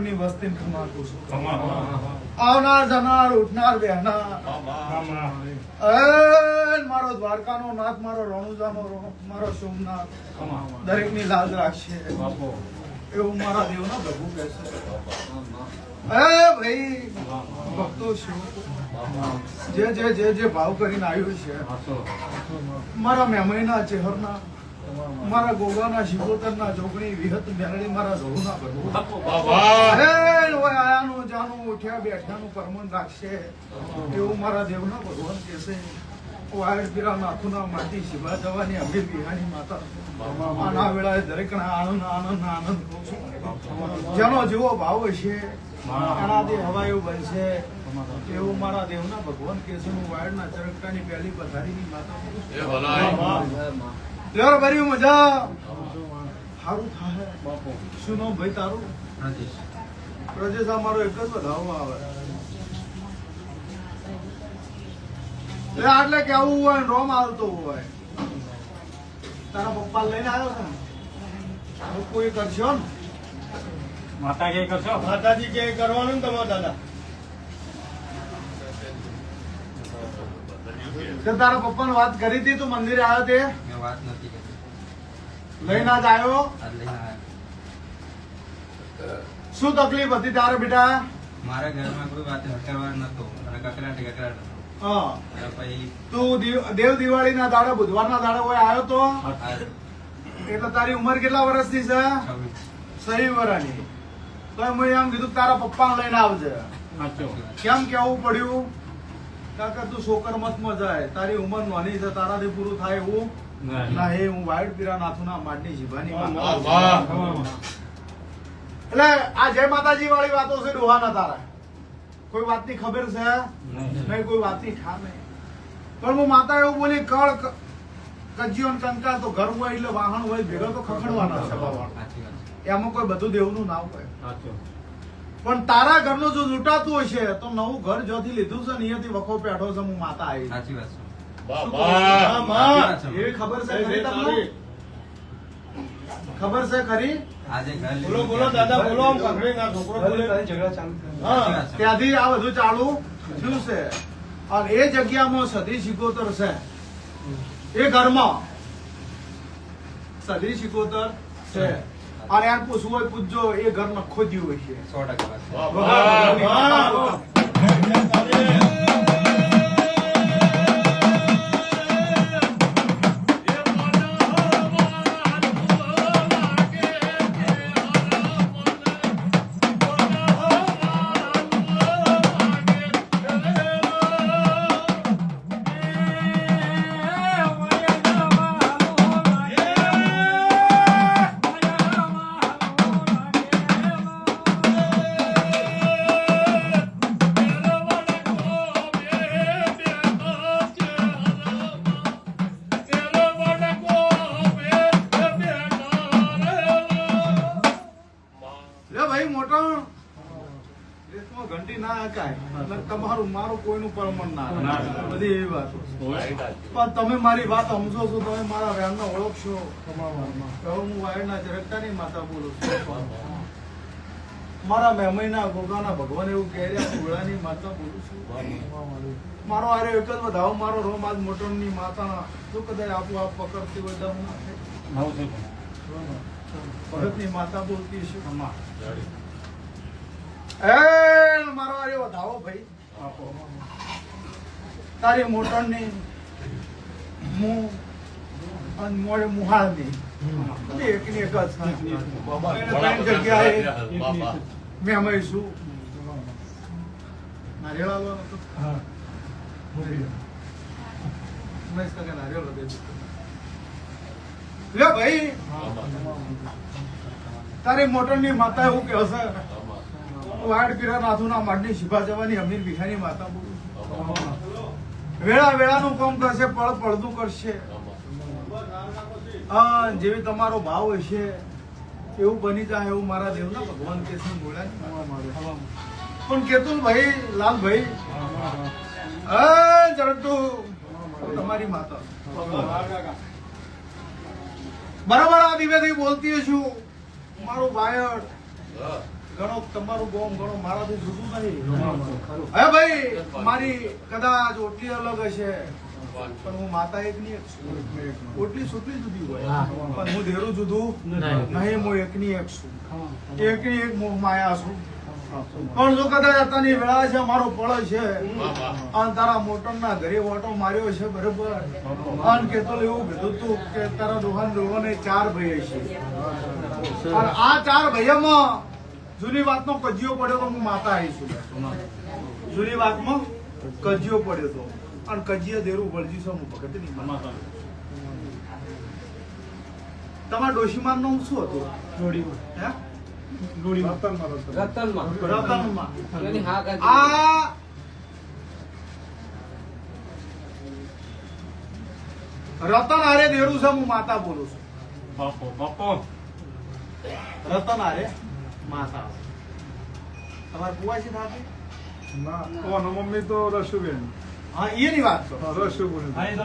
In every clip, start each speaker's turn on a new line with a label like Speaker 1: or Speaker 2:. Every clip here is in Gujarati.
Speaker 1: અઢાર વસ્તી છું. આવનાર જનાર ઉઠનાર બેહનાર. મારો દ્વારકાનો નાથ મારો રણુજાનો મારો સોમનાથ. દરેકની લાજ રાખશે. એવું મારા દેવના પ્રભુ કહે છે એ ભાઈ ભક્તો શું જે જે જે જે ભાવ કરીને આવ્યું છે મારા મેમણીના ચેહરના મારા ગોગાના શિવોતરના ચોકડી વિહત મેરડી મારા ધોળના પ્રભુ હે ઓય આયાનું જાનું ઉઠ્યા બેઠાનું પરમન રાખશે. એવું મારા દેવના ભગવાન કહેશે. વાયર પીરા નાથુના માટી શિવા જવાની અમીર બિહારી માતા. આના વેળાએ દરેકના આનંદ આનંદ આનંદ કહું છું. જેનો જેવો ભાવ હશે એનાથી હવાયું બનશે. એવું મારા દેવના ભગવાન કહેશે. હું વાયરના ચરકટાની પહેલી પથારીની માતા. લ્યો બરી મજા. સારું થાય શું નામ ભાઈ તારું? પ્રજેશ અમારો એક જ વધારો આવે. એટલે કેવું હોય રોમ આવતો હોય. તારા પપ્પા લઈને આવ્યો છે કોઈ કરશો ને?
Speaker 2: માતા કે કરશો?
Speaker 1: માતાજી કે કરવાનું ને તમારા દાદા? તારા પપ્પાને વાત કરી હતી તું મંદિરે આવ્યો તે?
Speaker 3: વાત નથી કરી.
Speaker 1: લઈને જ આવ્યો. શું તકલીફ હતી તારે બેટા?
Speaker 3: મારા ઘરમાં કોઈ વાત હકરવાર નતો અને કકરાટ કકરાટ હતો.
Speaker 1: તું દેવ દિવાળી ના દાડે બુધવાર ના દાડે હોય આવ્યો તો? એટલે તારી ઉંમર કેટલા વર્ષની છે? સહી વર્ષની તો મેં એમ કીધું તારા પપ્પા લઈને આવજે. કેમ કેવું પડ્યું? કાકા તું છોકર મતમાં જાય તારી ઉંમર નાની છે તારાથી પૂરું થાય એવું. ના હે હું વાઈટ પીરા નાથુના જીભાની એટલે આ જય માતાજી વાળી વાતો છે ડોહાના તારા. કોઈ વાતની ખબર છે? નહીં. કોઈ વાતની ઠાર નહીં પણ હું માતા એવું બોલી કળ ક- કજિયો કંકાલ તો ઘર હોય એટલે વાહન હોય ભેગા તો ખખડવાના છે
Speaker 3: છે.
Speaker 1: એમાં કોઈ બધું દેવનું ના હોય. પણ તારા ઘરનું જો લૂંટાતું હશે તો નવું ઘર જોથી લીધું છે ને અહીંયાથી વખો પેઠો છે હું માતા આવી.
Speaker 3: સાચી વાત છે.
Speaker 1: એવી ખબર છે ખરી તમને? ખબર છે ખરી?
Speaker 3: આજે ઘર લીધું
Speaker 4: બોલો બોલો દાદા બોલો આમ કાંકરી ના છોકરો બોલે.
Speaker 1: હા. ત્યાંથી આ બધું ચાલુ થયું છે. અને એ જગ્યામાં સદી સિકોતર છે. એ ઘરમાં સદી સિકોતર છે. અને યાર પૂછવું હોય પૂછજો એ ઘર નખો જ્યું હોય છે.
Speaker 3: સો ટકા
Speaker 1: તમારું મારું કોઈનું પરમણ ના. બધી એવી વાતો. પણ તમે મારી વાત સમજો છો તમે મારા વ્યામને ઓળખશો. તો હું વાયરના ચરકટાની માતા બોલું છું. મારા મેમયના ગોગાના ભગવાન એવું કહે રહ્યા ની માતા બોલું છું. મારો આરે એક જ વધાવો મારો રોમ આજ મોટરની માતાના. જો કદાચ આપું આપ પકડતી હોય દમ નાખે ભરતની માતા બોલતી છું એ મારો અરે વધાવો ભાઈ. તારી મોટરની મુ અને મોડે મુહાળની. એક એકની એક જ. ત્રણ જગ્યાએ મેં અમે શું નારિયેળ આલવાનો હતો? ઉમેશ કાકા નારિયેળ હતો. લે ભાઈ. તારી મોટરની માતા એવું કે હશે વાડ પીરા નાથુના માડની શિભા જવાની અમીર ભીખાની માતા બોલું વેળા વેળાનું કામ કરશે પળ પડતું કરશે. જેવી તમારો ભાવ હશે એવું બની જાય એવું મારા દેવના ભગવાન કે છે બોલ્યા પણ કેતું ભાઈ લાલભાઈ હા જરટુ તમારી માતા. બરાબર આ દિવેથી બોલતી છું. મારું બાયડ ઘણો તમારું ગોમ ઘણો મારાથી જુદું નહીં. હે. ભાઈ મારી કદાચ ઓટલી અલગ હશે પણ હું માતા એક ની એક છું ઓટલી સુટલી જુદી હોય. પણ હું ધેરું જુદું નહીં. હું એકની એક છું. એકની એક મોહ માયા છું. પણ જો કદાચ અત્યારની વેળા છે મારો પળ છે. અને તારા મોટરના ઘરે ઓટો માર્યો છે બરોબર? અને કેતો એવું કીધું તું કે તારા દુકાન દોહને ચાર ભાઈ છે. આ ચાર ભાઈઓમાં જૂની વાતનો કજિયો પડ્યો તો હું માતા આવી છું. જૂની વાતમાં કજિયો પડ્યો તો. અને કજિયો દેરું વળજી છે હું ભગત નહીં તમારા ડોશીમાનનું શું હતું?
Speaker 4: એની હા.
Speaker 1: આ રતન આરે દેરું છે હું માતા બોલું છું
Speaker 2: બાપો બાપો
Speaker 1: રતન આરે માતા તમારે કુવાસી થાતી
Speaker 5: ના કોનો મમ્મી તો રસુબેન
Speaker 1: હા એની વાત તો
Speaker 5: હા, રસુબેન
Speaker 2: હા એ તો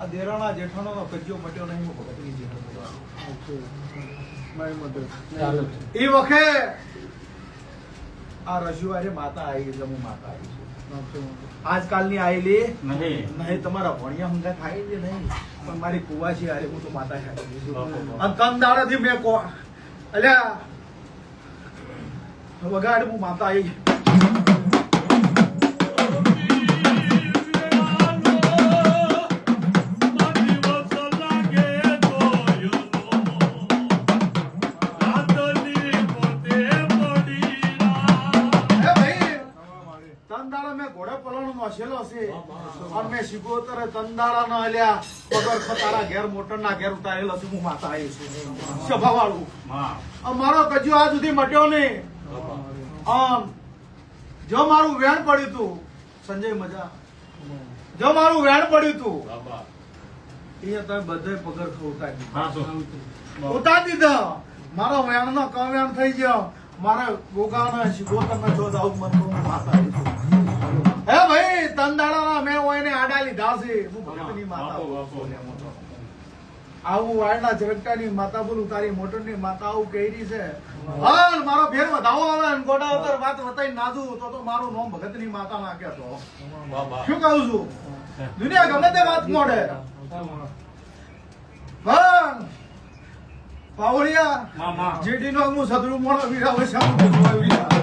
Speaker 5: આ
Speaker 1: દેરાણા જેઠાણો નો કજિયો મટ્યો નહીં હું ભગતની જેઠાણો એ વખતે આ રજુવારે માતા આવી છે હું માતા આવી છું. આજકાલની આયેલી
Speaker 2: નહીં.
Speaker 1: નહીં તમારા ભણિયા હંગા થાય છે નહીં? પણ મારી કુવા છે અરે હું તો માતા અને દાડાથી મેં કો અલ્યા વગાડ હું માતા આવી. તંદાળા મેં ઘોડે છે. અને મેં શિગોતરે તંદાળા ન હલ્યા પગર ખતારા ઘેર મોટર ના ઘેર ઉતારેલો છે હું માતા આવી છું. સભા વાળું
Speaker 2: હા
Speaker 1: મારો કજિયો સુધી મટ્યો નહીં. આમ જો મારું વેણ પડ્યું તું. સંજય મજા. જો મારું વેણ પડ્યું તું. એ તમે બધે પગર ખવતા ઉતાર દીધા. મારો વેણ નો કવેણ થઈ ગયો. મારે ગોગાને શિગોતરને જો જાવ મન માતા. હે ભાઈ તંદાળાના મેં હોય ને આડા લીધા છે. હું ભક્તની માતા. આવું વાળના ઝરકટાની માતા બોલું તારી મોટરની માતા આવું કહી છે. હા મારો ફેર વધાવો આવે ને ગોડા ઉપર વાત વતાઈ નાજુ તો તો મારું નામ ભગતની માતા ના કહેતો. શું કહું છું? દુનિયા ગમે તે વાત મોડે પણ પાવળિયા જીડી નો હું સદરૂ મોડો વીરા હોય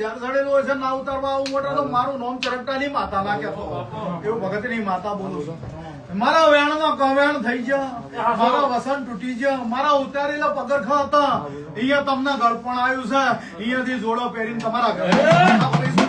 Speaker 1: ઝેર ચડેલું હોય છે ના ઉતારવા આવું મોટા તો મારું નામ ચરકટાની માતા ના કહેતો એવું ભગતની માતા બોલું છું. મારા વેણનો કવેણ થઈ ગયા. મારા વસન તૂટી ગયા. મારા ઉતારેલા પગરખા હતા અહીંયા તમને ગળપણ આવ્યું છે. અહીંયાથી જોડો પહેરીને તમારા ઘરે.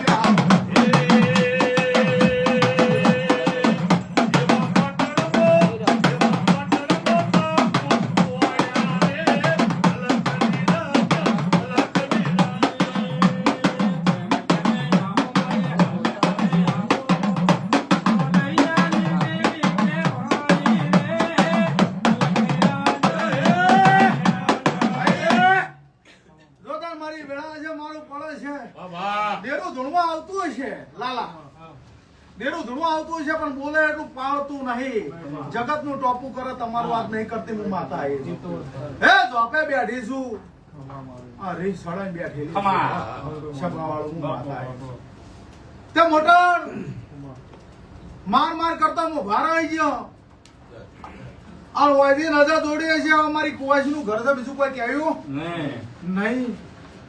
Speaker 1: આવતું છે પણ બોલે એટલું પાડતું નહીં. જગતનું ટોપું કરે તમારું વાત નહીં કરતી હું માતા આવી હે જોપે બેઠી છું. અરે સળાઈ બેઠેલી છું. હું માતા આવી તે મોટર માર માર કરતા હું ભાર આવી ગયો. આ વાયદી નજર દોડી છે અમારી કુવાસનું ઘર છે બીજું કોઈ કહેવું નહીં.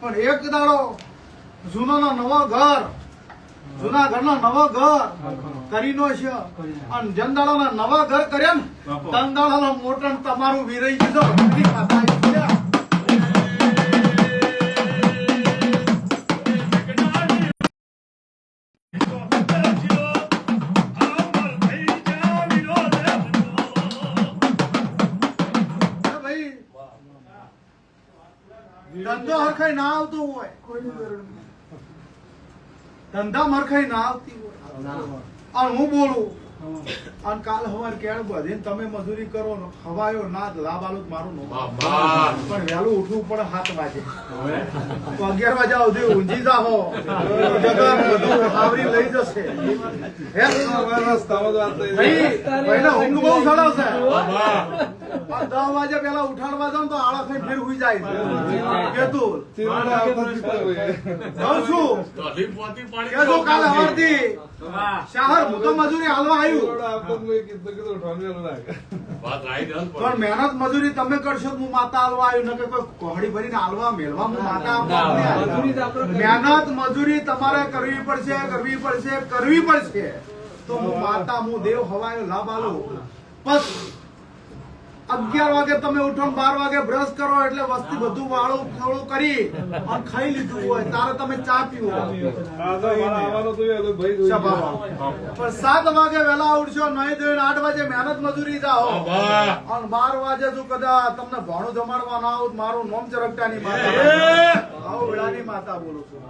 Speaker 1: પણ એક દાડો જૂનો નવો ઘર જૂના નો નવો ઘર કરીનો છે. અને જનદાડાના નવા ઘર કર્યા ને
Speaker 2: બાપુ.
Speaker 1: નો મોટણ તમારું વિરઈ દીધો. ધંધો હરખાઈ ના આવતો હોય. કોઈ જરૂર નહીં. ધંધા મરખાઈ ના આવતી હોય. અને હું બોલું અને કાલ હવાર કેળ બધીને તમે મજૂરી કરો ને હવાયો ના લાભ આલો મારું નો પણ વહેલું ઉઠવું પડે સાત વાગે. તો અગિયાર વાગ્યા સુધી ઊંઘી જાહો જગત બધું આવરી લઈ જશે.
Speaker 5: થઈ
Speaker 1: ઊંઘ બહુ સરસ દસ વાગે પેલા ઉઠાડવા જાવ તો આળા ખાઈ ફેર હુઈ જાય. કેતું? કેતું? કાલે હવારથી. શહેર હું તો મજૂરી હાલવા આવ્યું. પણ મહેનત મજૂરી તમે કરશો હું માતા હાલવા આવ્યું ન કે કોઈ કોહડી ભરીને હાલવા મેળવા હું માતા મહેનત મજૂરી તમારે કરવી પડશે કરવી પડશે કરવી પડશે. તો હું માતા હું દેવ હવાયો લાભ આલો બસ. અગિયાર વાગે તમે ઉઠો બાર વાગે બ્રશ કરો એટલે વસ્તી બધું વાળું થોડું કરી અને ખાઈ લીધું હોય. તારે તમે ચા પીવો. પણ સાત વાગે વહેલા ઉઠશો નહીં ધોઈને આઠ વાગે મહેનત મજૂરી જાઓ. અને બાર વાગે જો કદાચ તમને ભાણું જમાડવા ના આવું મારું નોમ ચરકટાની માતા આવું વેળાની માતા બોલું છું.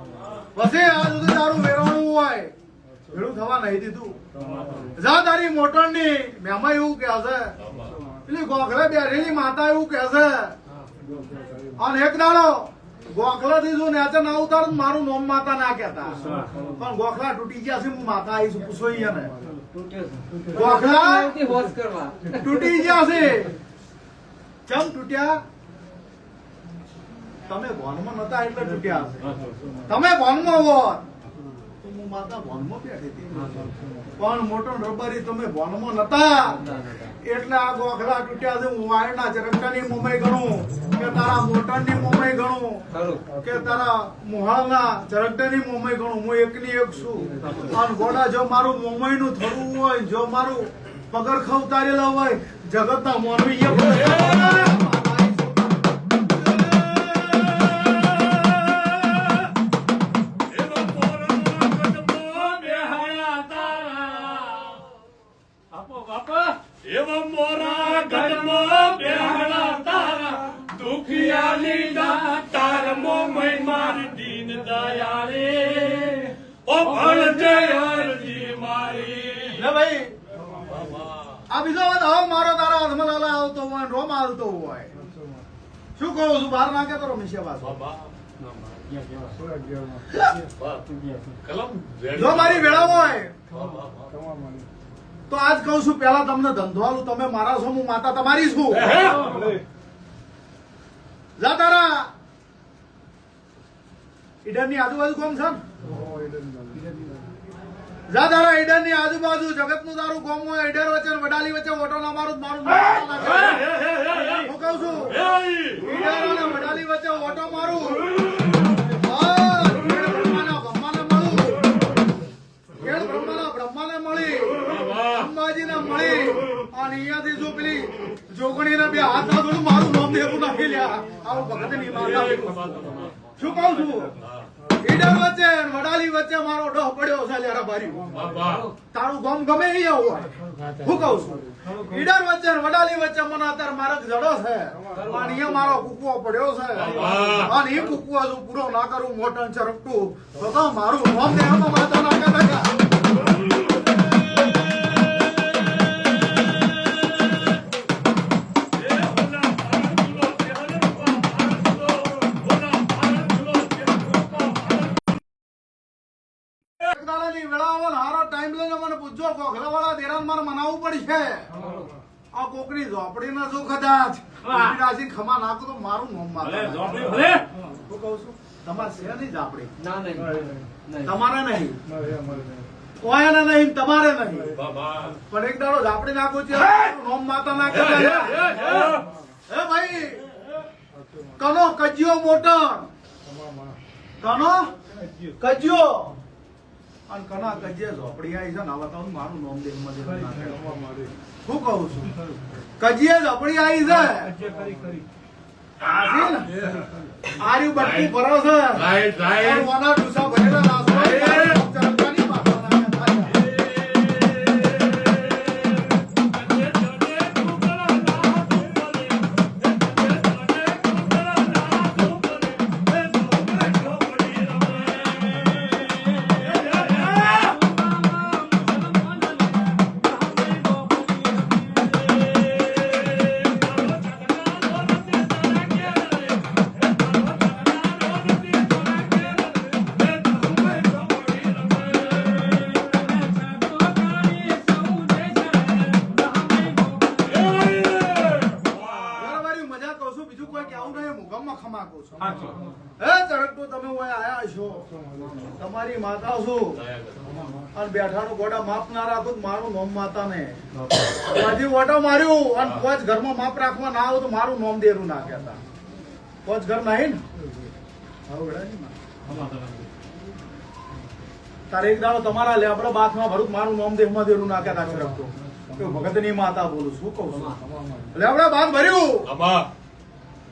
Speaker 1: પછી આ સુધી તારું વેરવાનું હોય. ભેળું થવા નહીં દીધું. જા તારી મોટરની મેમાં એવું કે છે. પેલી ગોખલે બેઠેલી માતા એવું કે છે. અને એક દાડો ગોખલા થી જો નેચર ના ઉતાર મારું નોમ માતા ના કેતા પણ ગોખલા તૂટી ગયા છે, હું માતા આવીશું, પૂછો ને ગોખલા તૂટી ગયા છે. ચમ તૂટ્યા? તમે ભોનમાં નતા એટલે તૂટ્યા તમે ભોનમાં હોત માતા ભોનમાં બેઠી પણ મોટો રબારી તમે ભોનમાં નતા. એટલે આ ગોખલા તૂટ્યા છે હું વાયરના ચરકટાની મુંબઈ ગણું કે તારા મોટરની મુંબઈ ગણું કે તારા મોહાળના ચરકટાની મુંબઈ ગણું હું એકની એક છું. અને ગોડા જો મારું મુંબઈ નું થવું હોય જો મારું પગર ઉતારેલા હોય જગતના મોનવી તો રમેશ વાત
Speaker 5: શું અગિયારમાં?
Speaker 1: જો મારી વેળા હોય તો આજ કહું છું પેલા તમને ધંધવાલું તમે મારા છો હું માતા તમારી છું. જાતારા ઈડનની આજુબાજુ કોમ છે? ને?
Speaker 5: ઓ, એ
Speaker 1: ની આજુબાજુ જગતનું તારું હોય ઈડર વચ્ચે વડાલી વચ્ચે ઓટો ના મારું મારું ના. હું કઉ છું ઈડર અને વડાલી વચ્ચે ઓટો મારું. જોગણીને બે હાથ ના જોડું મારું નામ દેવું નાખી લ્યા. આવું ભગતની માતા શું કઉ છું? ઈડર વચ્ચે વડાલી વચ્ચે મારો ડોહ પડ્યો છે લેરા બારી તારું ગમ ગમે એ હોય. હું કહું છું. ઈડર વચ્ચે વડાલી વચ્ચે મને અત્યારે મારક જડો છે. અને એ મારો કુકવો પડ્યો છે. અને એ કુકવો જો પૂરો ના કરું મોટન ચરકટું તો તો મારું ગમ ના છું નહીં
Speaker 4: ના
Speaker 1: તમારે નહીં. તમારે પણ એક દાડો ઝાપડી નાખો છે. મારું નોમ માતા નાખે હે ભાઈ. કનો કજિયો મોટર. કનો કજિયો. અને કના કજિયે ઝોપડી આવી છે ને તો હું મારું નોમ દે મને શું કહું છું? કજિયે ઝોપડી આવી છે. આર્યું બટકું ભરો છે
Speaker 2: રાઈટ રાઈટ
Speaker 1: વના ડુસા ભરેલા ગમમાં છો. હે ચરકતો તમે ઓય આયા છો? તમારી માતા છું અને બેઠાનો ગોડા માપ ના રાખો તો મારું નોમ માતા ને હજી ઓટો માર્યું અને પોચ ઘરમાં માપ રાખવા ના આવું તો મારું નોમ દેરું ના કહેતા. પોચ ઘર નહીં ને તારે એક દાડો તમારા લેબડો બાથમાં ભરું મારું નોમ દેહમાં દેરું ના કહેતા ચરકતો ભગત ભગતની માતા બોલું શું કહું છું? લેબડા બાથ ભર્યું?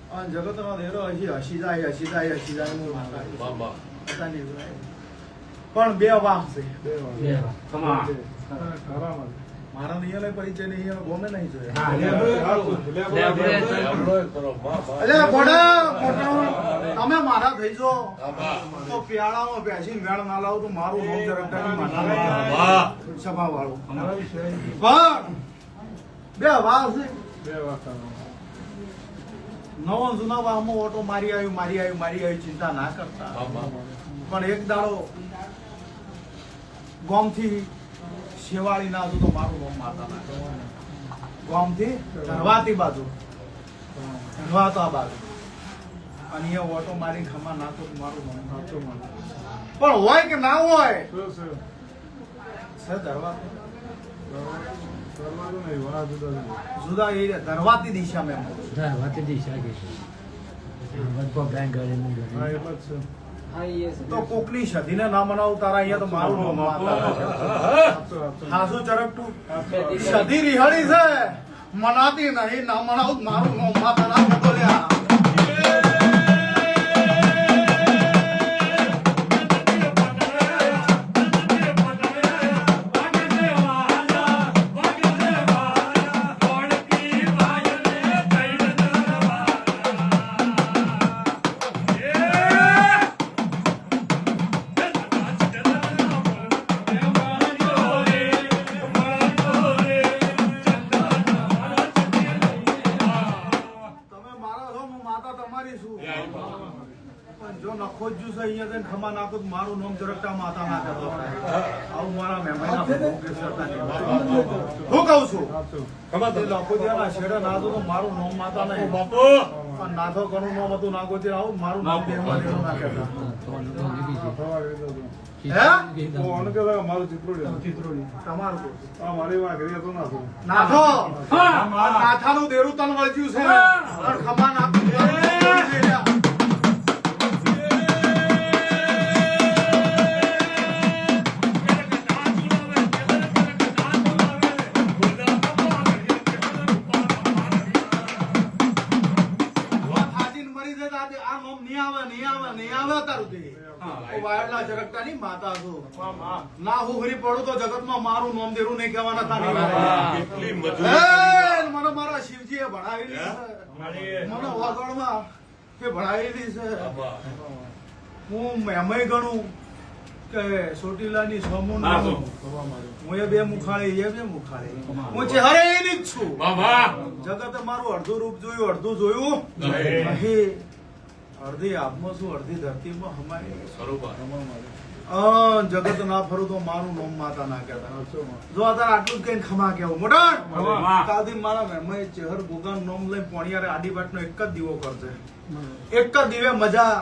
Speaker 2: બાબા
Speaker 1: અને જગતનો દેરો હજી હસી જાય હસી જાય હસી જાય હું માતા
Speaker 2: બાબા
Speaker 1: પતા નહીં ભાઈ. પણ બે વાહ છે મારા નિયમ પરિચય નહીં અને ગમે નહીં જોયા અલ્યા ગોડા મોટા તમે મારા થઈ જો તો પ્યાળામાં બેસી વેણ ના લાવું તો મારું નામ જરકટાની
Speaker 2: વાહ
Speaker 1: સભા વાળો પણ બે વાહ છે નવો જૂના વાહમાં ઓટો મારી આવ્યું મારી આવ્યું મારી આવ્યું ચિંતા ના કરતા. પણ એક દાડો ગોમથી શેવાળી ના હતું તો મારું ગોમ માતા ના ગોમથી ધરવાતી બાજુ. ધરવાતા બાજુ. અને એ ઓટો મારી ખમા નાખો તો મારું ગોમ નાચો પણ હોય કે ના હોય? છે ધરવાતું જુદા એ ધરવાતી દિશા મેં
Speaker 4: હા એ છે.
Speaker 1: તો કોકની સદીને ના મનાવું તારા અહીંયા તો મારું હાસુ ચરકટું સદી રિહાડી છે. મનાતી નહીં ના મનાવું મારું નામ માતા માતા પણ જો નખો જ જ્યુસ અહીંયા જઈને ખમા નાખો તો મારું નામ ઝરકટા માતા ના કરતો આવું મારા મહેમાનના ભોગ કે સરતા નહીં. હું કહું છું? તે છેડે નાખો તો મારું નામ માતા નહીં.
Speaker 2: બાપુ!
Speaker 1: પણ નાથો ઘણું નામ હતું નાખો આવું મારું નામ દેહમાં દેવું ના કહેતા હે તમારું કહું. નાથો! નાથાનું દેરું તન વળગ્યું છે ખમા નાખો. નહીં આવે તારું તે. ઓ વાયડલા જરકતાની માતા છું. ના હું હરી પડું તો જગતમાં મારું નોમ દેરું નહીં કહેવાના તારી
Speaker 2: કેટલી મજૂરી
Speaker 1: મને મારા શિવજીએ ભણાવેલી મને વગણમાં કે ભણાવેલી છે. હું એમય ગણું કે ચોટીલાની સોમુન
Speaker 2: હું
Speaker 1: એ બે મુખાળી એ બે મુખાળી. હું ચહેરે એની જ છું.
Speaker 2: જગત
Speaker 1: જગતે મારું અડધું રૂપ જોયું અડધું જોયું.
Speaker 2: નહીં.
Speaker 1: અડધી આત્મા છું અડધી ધરતીમાં? હમાય જગત ના ફરું તો મારું નોમ માતા ના કહેતા. જો અત્યારે આટલું જ કઈ ખમા કેવું મોટા! કાલથી મારા મેમય ચહેર ગુગાન નોમ લઈ પોણિયારે આડી નો એક જ દીવો કરશે. એક જ દીવે મજા.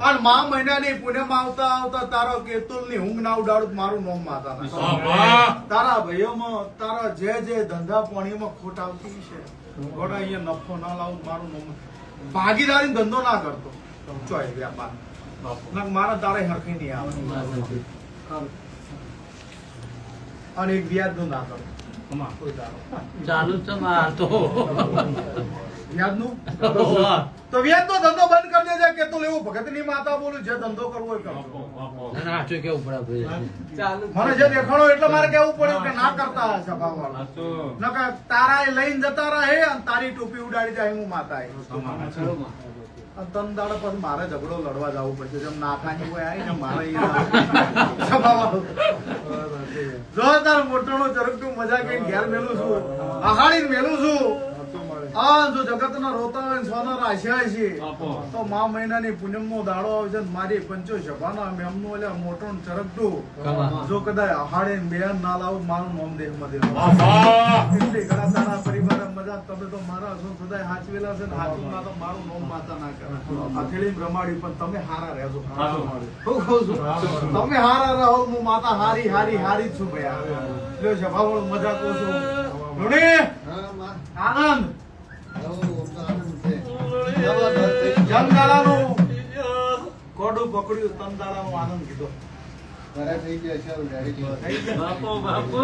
Speaker 1: અને મા મહિનાની પુણ્યમાં આવતા આવતા તારો કેતુલની ઊંઘ ના ઉડાડું મારું નોમ માતા ના. તારા ભાઈઓમાં તારા જે જે ધંધા પોણીમાં ખોટ આવતી છે. ગોડા અહીંયા નફો ના લાવું મારું નોમ ભાગીદારી ધંધો ના કરતો. ચોય વ્યાપાર મારા તારે હરખી નહીં આવે અને એક વ્યાજનું ના કરો
Speaker 6: ચાલુ છે માર તો.
Speaker 1: વ્યાજ તો વ્યાજ નો ધંધો બંધ કરી દેજે કે તું લેવું ભગત માતા બોલું જે ધંધો કરવો હોય
Speaker 2: બાપો,
Speaker 6: ના, ના, કેવું પડે
Speaker 1: મને જે દેખાણો એટલે મારે કેવું પડ્યું કે ના કરતા હશે ભાવવાળા નકર તારા એ લઈને જતા રહે અને તારી ટોપી ઉડાડી જાય હું માતા તન દાડે પછી મારે ઝઘડો લડવા જવું પડશે. જેમ નાથાની કોઈ આવી ને મારે જોરદાર મોટો તાર મજા કઈ ઘેર મેલું છું. અહાડી મેલું છું. આ જો જગતના રોતા હોય સોના રાશ્યા છે. તો મા મહિનાની પૂનમનો દાડો આવશે ને મારી પંચો સભાના મેમનું એટલે મોટો ચરકટું જો કદાચ અહાડે બેન ના લાવું મારું નામ દેહમાં દેવું
Speaker 2: બાપા.
Speaker 1: એટલી ઘણા તારા પરિવાર મજા તમે તો મારા છો સદાય હાચવેલા છે ને હાચું તો મારું નોમ માતા ના કરે. હથેળી રમાડી પણ તમે હારા રહેજો. હું કહું છું તમે હારા રહો હું માતા હારી હારી હારી જ છું ભાઈ. લ્યો છે મજા કહું છું આનંદ. જમદાડાનું કોડું પકડ્યું તમદાડાનો આનંદ કીધો.
Speaker 6: બાપો બાપો.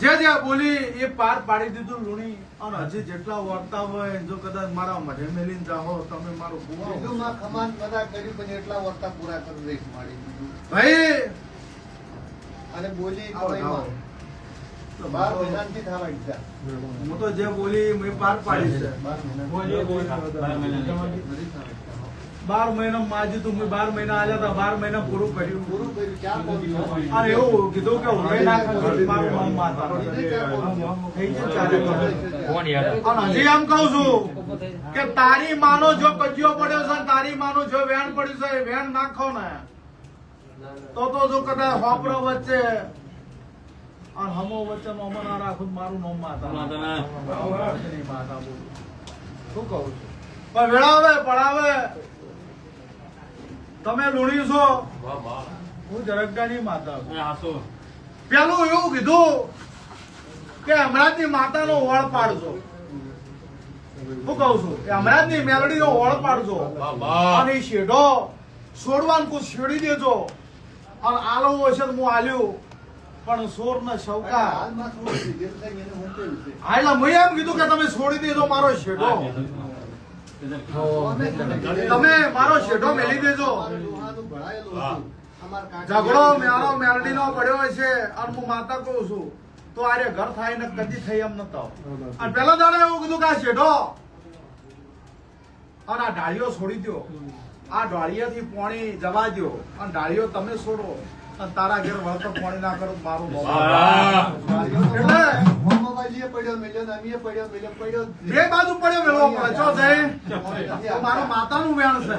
Speaker 1: જે જે બોલી એ પાર પાડી દીધું લુણી. અને હજી જેટલા વર્તા હોય જો કદાચ મારા મઢે મેલી જાઓ તમે મારું ગુવાઓ. એટલા
Speaker 7: વર્તા પૂરા
Speaker 1: કરી દઈશ
Speaker 7: મારી. ભાઈ અને ઈચ્છા
Speaker 1: હું તો જે બોલી મેં પાર પાડી છે.
Speaker 7: બાર મહિના
Speaker 1: માજી તું મેં બાર મહિના આલ્યા હતા બાર મહિના પૂરું કર્યું.
Speaker 7: પૂરું કર્યું. ક્યાં પહોંચ્યું?
Speaker 1: અને એવું કીધું કે હું ના મારું હજી એમ કહું છું કે તારી માનો જો કજિયો પડ્યો છે તારી માનો જો વેણ પડ્યું છે વેણ નાખો ને. તો તો જો કદાચ હોપરો વચ્ચે અને હમો વચ્ચે મોમાં ના રાખું મારું નોમ માતા
Speaker 2: માતા
Speaker 1: બોલું. શું કહું છું? પણ વેળાવે પડાવે. તમે લુણી છો. હું ઝરકડાની માતા છું. પેલું એવું કીધું કે હમણાંની માતાનો વળ પાડજો. હું કહું છું કે હમણાંની મેલડીનો વળ પાડજો. અને શેઢો છોડવાનું કુછ છેડી દેજો. અને આલો હશે હું આલ્યું. પણ સોર ને શવકા
Speaker 7: હાલમાં શું લીધેલું છે એને હું કેવું છે?
Speaker 1: હા એટલે મેં એમ કીધું કે તમે છોડી દેજો મારો શેઢો.
Speaker 7: તમે-
Speaker 1: મારો શેઢો મેલી દેજો. ઝઘડો મારો મેલડીનો પડ્યો છે અને હું માતા કહું છું તો આરે ઘર થાય ને કદી થઈ એમ નતો અને પેલા દાડે એવું કીધું કે આ શેઢો અને આ ડાળીઓ છોડી દો આ ડાળીએથી પોણી જવા દો અને ડાળીઓ તમે છોડો. તારા ઘેર વળતો પાણી ના કરું મારું એટલે
Speaker 7: પડ્યો મેલ્યો અમીએ પડ્યો મેલ્યો પડ્યો.
Speaker 1: બે બાજુ પડ્યો મેળવો પડે ચો જઈ
Speaker 7: નથી.
Speaker 1: તો મારો માતાનું વેણ છે.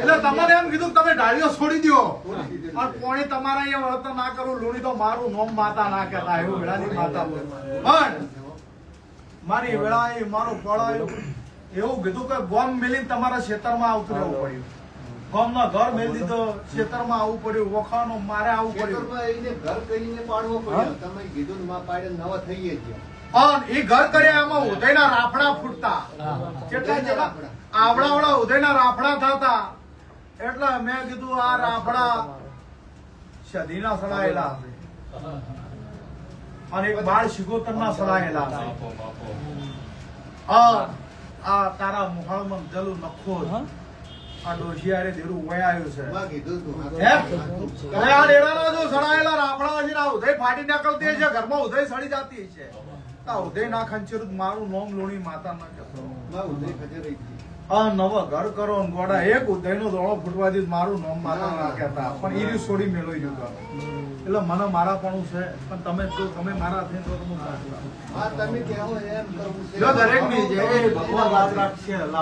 Speaker 1: એટલે તમારે એમ કીધું તમે ડાળીઓ છોડી દો
Speaker 7: છોડી
Speaker 1: પોણી તમારે અહીંયા વળતર ના કરું લૂણી તો મારું નોમ માતા ના કહેતા. એવું વેળાની માતા. પણ મારી વેળાએ મારું ફળાયું એવું કીધું કે ગોમ મિલીને તમારા ક્ષેત્રમાં આવતું રહેવું પડ્યું. ગોમનો ઘર મેલી દીધો ખેતરમાં આવવું પડ્યું વખાણો મારે આવવું પડ્યું.
Speaker 7: ખેતરમાં આવીને ઘર કરીને પાડવો પડ્યો. તમે કીધું ને માં પાડે નવા થઈ ગયા
Speaker 1: અને એ ઘર કર્યા એમાં ઉદયના રાફડા ફૂટતા. કેટલા જેટલા આવડાવડા ઉદયના રાફડા થતા. એટલે મેં કીધું આ રાફડા સદીના સડાયેલા હશે અને એક બાળ શિગોતરના સડાયેલા છે.
Speaker 2: બાપો, બાપો.
Speaker 1: આ આ તારા મુહાળમાં જલું નખો. આ ડોશિયારે દેરું વયાયું છે.
Speaker 7: માં કીધું તું.
Speaker 1: હે? હવે આ ડેરાના જો સડાયેલા રાફડા છે ને આ ફાટી નીકળતી છે ઘરમાં ઉદય સડી જતી છે. આ ઉદય ના ખંચેરું મારું નોમ લોણી માતા ના કહેતો
Speaker 7: માં ઉદય ખજે રહી ગઈ
Speaker 1: આ નવો ઘર કરો ગોડા. એક ઉદય નો દોડો ફૂટવા દીધ મારું નોમ માતા ના કહેતા પણ એ રહ્યું છોડી મેળવી ગયું એટલે મને મારા પણ છે. પણ તમે તો તમે મારા થઈને તો તમે જો દરેકની ભગવાન રાખશે. લાવ.